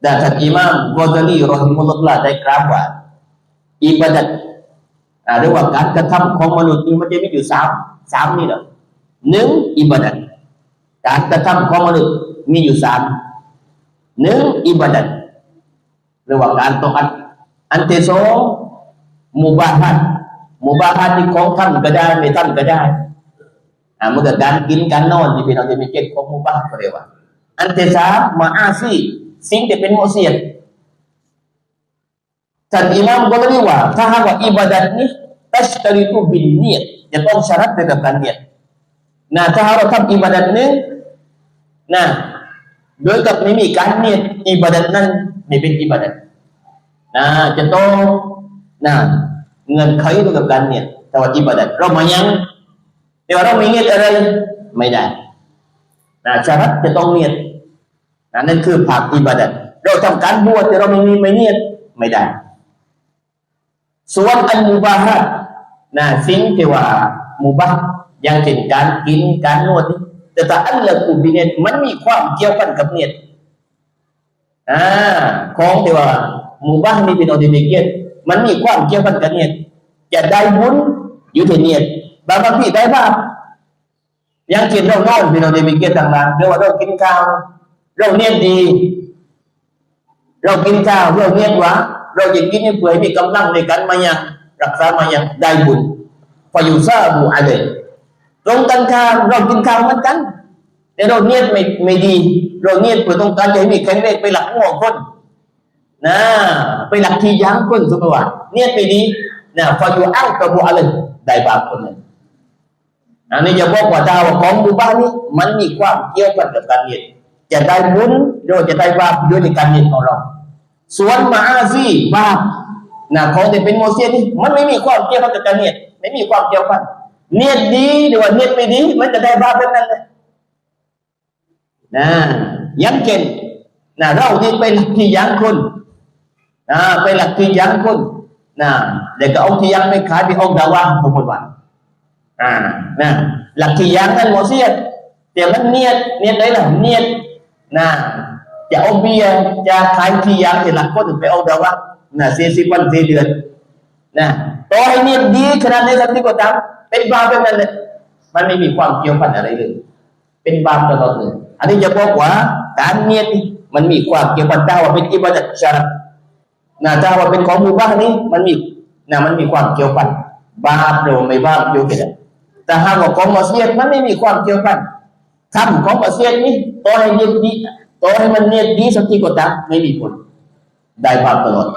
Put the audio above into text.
แต่ท่านอิหม่ามกอซาลีรอฮิมุลลอฮ์ได้กล่าวว่าอิบาดัตอ่าเรียกว่าการกระทำของมนุษย์นี่มันจะมีอยู่สามสามนี่แหละหนึ่งอิบาดัตการกระทำของมนุษย์มีอยู่สามหนึ่งอิบาดัตเรียกว่าการต้อัดอันเที่สองมุบาฮัดมุบาฮัดที่ของท่านก็ได้ไม่ท่านก็ได้อ่าเมื่อกี้การกินการนอนที่พี่น้องจะมีเกณฑ์ของมุบาฮัดก็เรียกว่าอันเทสามมาอาซี สิ่งที่เป็นมุเสียดท่านอิหม่ามก็เลยว่า ถ้าหากว่าอิบาดัตนี้ตัชตริตุบินเนียดจะต้องส yarat dengan การเนียดนะถ้าหากเราทำอิบาดัตนี้นะโดยกับไม่มีการเนียดอิบาดัตนั้นไม่เป็นอิบาดัตนะจะต้องนะเงินไขด้วยกับการเนียดแต่ว่าอิบาดัตเรามายังแต่ว่าเราไม่เนียดอะไรไม่ได้นะส yarat จะต้องเนียด นะนั่นคือภาคอิบาดัตเราทำการบวชแต่เราไม่มีไม่เนียดไม่ได้ ส่วนอันมุบาฮะนะสิ่งที่ว่ามุบาอย่างเช่นการกินการนวดนี่แต่ถ้าอันละกูบิเนียตมันมีความเกี่ยวพันกับเนียดอ่าของที่ว่ามุบานี่เป็นอดีเกียรติมันมีความเกี่ยวพันกับเนียดจะได้บุญอยู่ที่เนียดบางบางทีได้บาปอย่างเช่นเรานอนเป็นอดีเกียรติต่างๆหรือว่าเรากินข้าว เราเนี่ยดี เรากินข้าวเราเนี่ยหวะเราจะกินให้เปื่อมีกำลังในการมายังรักษามายังได้บุญฟายุซาบูอะไรตรงกันข้ามเรากินข้าวเหมือนกันแต่เราเนี่ยไม่ไม่ดี เราเนี่ยเพื่อต้องการจะให้มีแข็งแรงไปหลักหัวคนนะไปหลักที่ยั้งคนสมมติว่าเนี่ยไม่ดีนะฟายุอัลกับบูอะไรได้บาปคนนั้นอันนี้จะบอกว่าดาวของหมู่บ้านนี้มันมีความเกี่ยวกันกับการเนียด จะได้บุญโดยจะได้บาปด้วยในการเนียดของเรา ส่วนมาอาซีบาปนะของที่เป็นโมเสสนี่มันไม่มีความเกี่ยวพันกับการเนียดไม่มีความเกี่ยวพันเนียดดีหรือว่าเนียดไม่ดีมันจะได้บาปแบบนั้นเลยนะอยังเช่นนะเราที่เป็นหลักที่ยังคนนะเป็นหลักที่ยังคนนะเด็กก็เอาที่ยังไม่ขายไปเอาดาวางสมมติว่าอ่านะหลักที่ยังนั้นโมเสสแต่มันเนียดเนียดได้หรอเนียด นะจะเอาเบียร์จะขายที่ยังที่หลักก็ถึงไปเอาดาวะนะเสียสิบวันเสียเดือนนะต่อให้เนียดีขนาดไหนสักทีก็ตามเป็นบาปแบบนั้นเลยมันไม่มีความเกี่ยวพันอะไรเลย เป็นบาปตลอดเลย อันนี้จะบอกว่าการเนียดมันมีความเกี่ยวพันถ้าว่าเป็นอิบาดัตชาระนะถ้าว่าเป็นของมูบ้านนี้ มันมีนะมันมีความเกี่ยวพันบาปหรือไม่บาปอยู่กันแต่หากว่าของมัสยิดมันไม่มีความเกี่ยวพัน คำของอาเซียนี่ต่อให้เนียดดีต่อให้มันเนียดดีสักทีก็ตามไม่มีผลได้บาปตลอด